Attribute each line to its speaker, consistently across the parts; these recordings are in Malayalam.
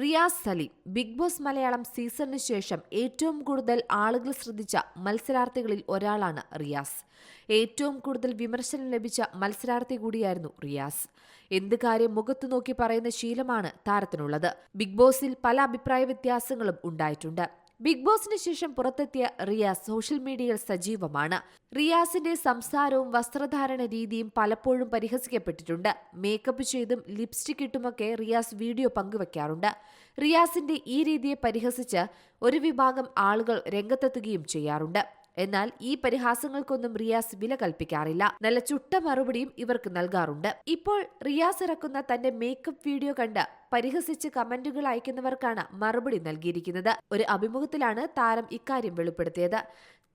Speaker 1: റിയാസ് സലീം ബിഗ് ബോസ് മലയാളം സീസണിന് ശേഷം ഏറ്റവും കൂടുതൽ ആളുകൾ ശ്രദ്ധിച്ച മത്സരാർത്ഥികളിൽ ഒരാളാണ് റിയാസ്. ഏറ്റവും കൂടുതൽ വിമർശനം ലഭിച്ച മത്സരാർത്ഥി കൂടിയായിരുന്നു റിയാസ്. എന്ത് കാര്യം മുഖത്തു നോക്കി പറയുന്ന ശീലമാണ് താരത്തിനുള്ളത്. ബിഗ് ബോസിൽ പല അഭിപ്രായ വ്യത്യാസങ്ങളും ഉണ്ടായിട്ടുണ്ട്. ബിഗ് ബോസിന് ശേഷം പുറത്തെത്തിയ റിയാസ് സോഷ്യൽ മീഡിയയിൽ സജീവമാണ്. റിയാസിന്റെ സംസാരവും വസ്ത്രധാരണ രീതിയും പലപ്പോഴും പരിഹസിക്കപ്പെട്ടിട്ടുണ്ട്. മേക്കപ്പ് ചെയ്തും ലിപ്സ്റ്റിക് ഇട്ടുമൊക്കെ റിയാസ് വീഡിയോ പങ്കുവെക്കാറുണ്ട്. റിയാസിന്റെ ഈ രീതിയെ പരിഹസിച്ച് ഒരു വിഭാഗം ആളുകൾ രംഗത്തെത്തുകയും ചെയ്യാറുണ്ട്. എന്നാൽ ഈ പരിഹാസങ്ങൾക്കൊന്നും റിയാസ് വില കൽപ്പിക്കാറില്ല. നല്ല ചുട്ട മറുപടിയും ഇവർക്ക് നൽകാറുണ്ട്. ഇപ്പോൾ റിയാസ് ഇറക്കുന്ന തന്റെ മേക്കപ്പ് വീഡിയോ കണ്ട് പരിഹസിച്ച് കമന്റുകൾ അയക്കുന്നവർക്കാണ് മറുപടി നൽകിയിരിക്കുന്നത്. ഒരു അഭിമുഖത്തിലാണ് താരം ഇക്കാര്യം വെളിപ്പെടുത്തിയത്.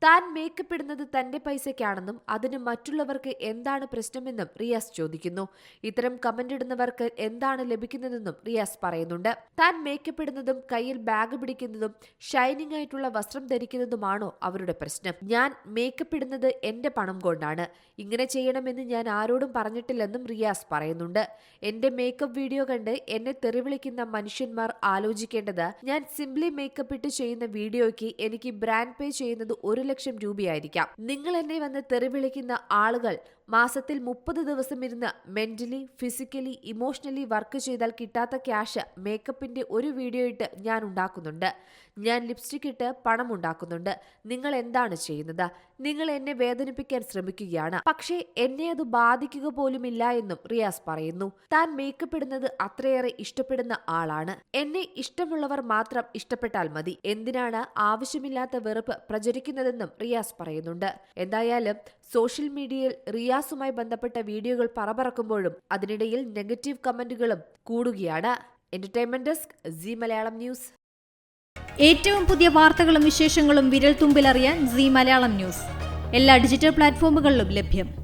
Speaker 1: താൻ മേക്കപ്പ് ഇടുന്നത് തന്റെ പൈസയ്ക്കാണെന്നും അതിന് മറ്റുള്ളവർക്ക് എന്താണ് പ്രശ്നമെന്നും റിയാസ് ചോദിക്കുന്നു. ഇത്തരം കമന്റ് ഇടുന്നവർക്ക് എന്താണ് ലഭിക്കുന്നതെന്നും റിയാസ് പറയുന്നുണ്ട്. താൻ മേക്കപ്പ് ഇടുന്നതും കയ്യിൽ ബാഗ് പിടിക്കുന്നതും ഷൈനിങ് ആയിട്ടുള്ള വസ്ത്രം ധരിക്കുന്നതുമാണോ അവരുടെ പ്രശ്നം. ഞാൻ മേക്കപ്പ് ഇടുന്നത് എന്റെ പണം കൊണ്ടാണ്. ഇങ്ങനെ ചെയ്യണമെന്ന് ഞാൻ ആരോടും പറഞ്ഞിട്ടില്ലെന്നും റിയാസ് പറയുന്നുണ്ട്. എന്റെ മേക്കപ്പ് വീഡിയോ കണ്ട് എന്നെ തെറിവിളിക്കുന്ന മനുഷ്യന്മാർ ആലോചിക്കേണ്ടത് ഞാൻ സിംപ്ലി മേക്കപ്പ് ഇട്ട് ചെയ്യുന്ന വീഡിയോയ്ക്ക് എനിക്ക് ബ്രാൻഡ് പേ ചെയ്യുന്നത് ഒരു ലക്ഷം രൂപയായിരിക്കാം. നിങ്ങൾ എന്നെ വന്ന് തെറി വിളിക്കുന്ന ആളുകൾ മാസത്തിൽ മുപ്പത് ദിവസം ഇരുന്ന് മെന്റലി ഫിസിക്കലി ഇമോഷണലി വർക്ക് ചെയ്താൽ കിട്ടാത്ത ക്യാഷ് മേക്കപ്പിന്റെ ഒരു വീഡിയോ ഇട്ട് ഞാൻ ഉണ്ടാക്കുന്നുണ്ട്. ഞാൻ ലിപ്സ്റ്റിക് ഇട്ട് പണം ഉണ്ടാക്കുന്നുണ്ട്. നിങ്ങൾ എന്താണ് ചെയ്യുന്നത്? നിങ്ങൾ എന്നെ വേദനിപ്പിക്കാൻ ശ്രമിക്കുകയാണ്. പക്ഷേ എന്നെ അത് ബാധിക്കുക പോലുമില്ല എന്നും റിയാസ് പറയുന്നു. താൻ മേക്കപ്പ് ഇടുന്നത് അത്രയേറെ ഇഷ്ടപ്പെടുന്ന ആളാണ്. എന്നെ ഇഷ്ടമുള്ളവർ മാത്രം ഇഷ്ടപ്പെട്ടാൽ മതി. എന്തിനാണ് ആവശ്യമില്ലാത്ത വെറുപ്പ് പ്രചരിക്കുന്നതെന്നും റിയാസ് പറയുന്നുണ്ട്. എന്തായാലും സോഷ്യൽ മീഡിയയിൽ റിയാസുമായി ബന്ധപ്പെട്ട വീഡിയോകൾ പറപറക്കുമ്പോഴും അതിനിടയിൽ നെഗറ്റീവ് കമന്റുകളും കൂടുകയാണ്. Entertainment desk C Malayalam news.
Speaker 2: ഏറ്റവും പുതിയ വാർത്തകളും വിശേഷങ്ങളും വിരൽ തുമ്പിലറിയാൻ സി മലയാളം ന്യൂസ്. എല്ലാ ഡിജിറ്റൽ പ്ലാറ്റ്ഫോമുകളിലും ലഭ്യം.